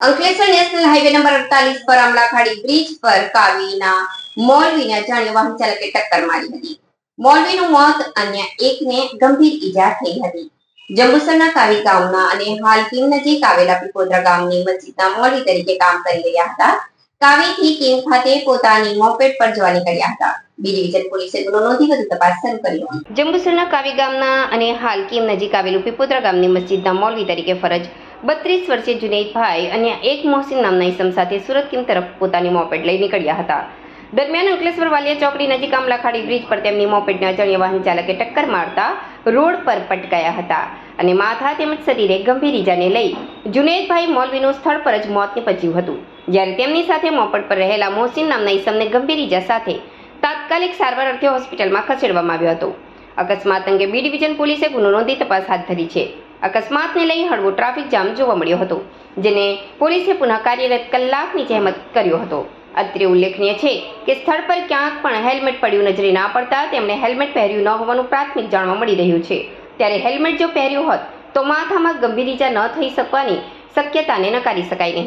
Ankleshwar national highway number અડતાલીસ પર અમલાખાડી bridge પર કાવીના મોલવીને અજાણ્યા વાહન ચાલકે ટક્કર મારી હતી. મોલવીનું મોત અન્ય એકને ગંભીર ઈજા થઈ હતી. જંબુસરના કાવી ગામના અને હાલ કિમ નજીક આવેલા પીપોદરા ગામની મસ્જિદના મોલવી તરીકે કામ કરી રહ્યા હતા. કાવીથી કિમ ખાતે પોતાની મોપેડ પર જવા નીકળ્યા હતા. બી પોલીસે તપાસ શરૂ કરી જંબુસરના કાવી ગામના અને હાલ કિમ નજીક આવેલું પીપોદરા ગામની મસ્જિદના મોલવી તરીકે ફરજ બત્રીસ વર્ષીય જુનેદભાઈ અને એક મોહસિન નામના ઈસમ સાથે સુરત કિમ તરફ પોતાની મોપેડ લઈ નીકળ્યા હતા. દરમિયાન અંકલેશ્વર વાલિયા ચોકડી નજીક આમલાખાડી બ્રિજ પર તેમની મોપેડને અજાણ્યા વાહન ચાલકે ટક્કર મારતા રોડ પર પટકાયા હતા અને માથા તેમજ શરીરે ગંભીર ઈજાને લઈ જુનેદભાઈ મોલવીનું સ્થળ પર જ મોત નીપજ્યું હતું. જ્યારે તેમની સાથે મોપડ પર રહેલા મોહસિન નામના ઈસમને ગંભીર ઈજા સાથે તાત્કાલિક સારવાર અર્થે હોસ્પિટલમાં ખસેડવામાં આવ્યો હતો. અકસ્માત અંગે બી ડિવિઝન પોલીસે ગુનો નોંધી તપાસ હાથ ધરી છે. અકસ્માતને લઈ હળવો ટ્રાફિક જામ જોવા મળ્યો હતો, જેને પોલીસે પુનઃ કાર્યરત કલાકની જહેમત કર્યો હતો. અત્રે ઉલ્લેખનીય છે કે સ્થળ પર ક્યાંક પણ હેલ્મેટ પડ્યું નજરે ના પડતા તેમણે હેલ્મેટ પહેર્યું ન હોવાનું પ્રાથમિક જાણવા મળી રહ્યું છે. ત્યારે હેલ્મેટ જો પહેર્યું હોત, તો માથામાં ગંભીર ઈજા ન થઈ શકવાની શક્યતાને નકારી શકાય નહીં.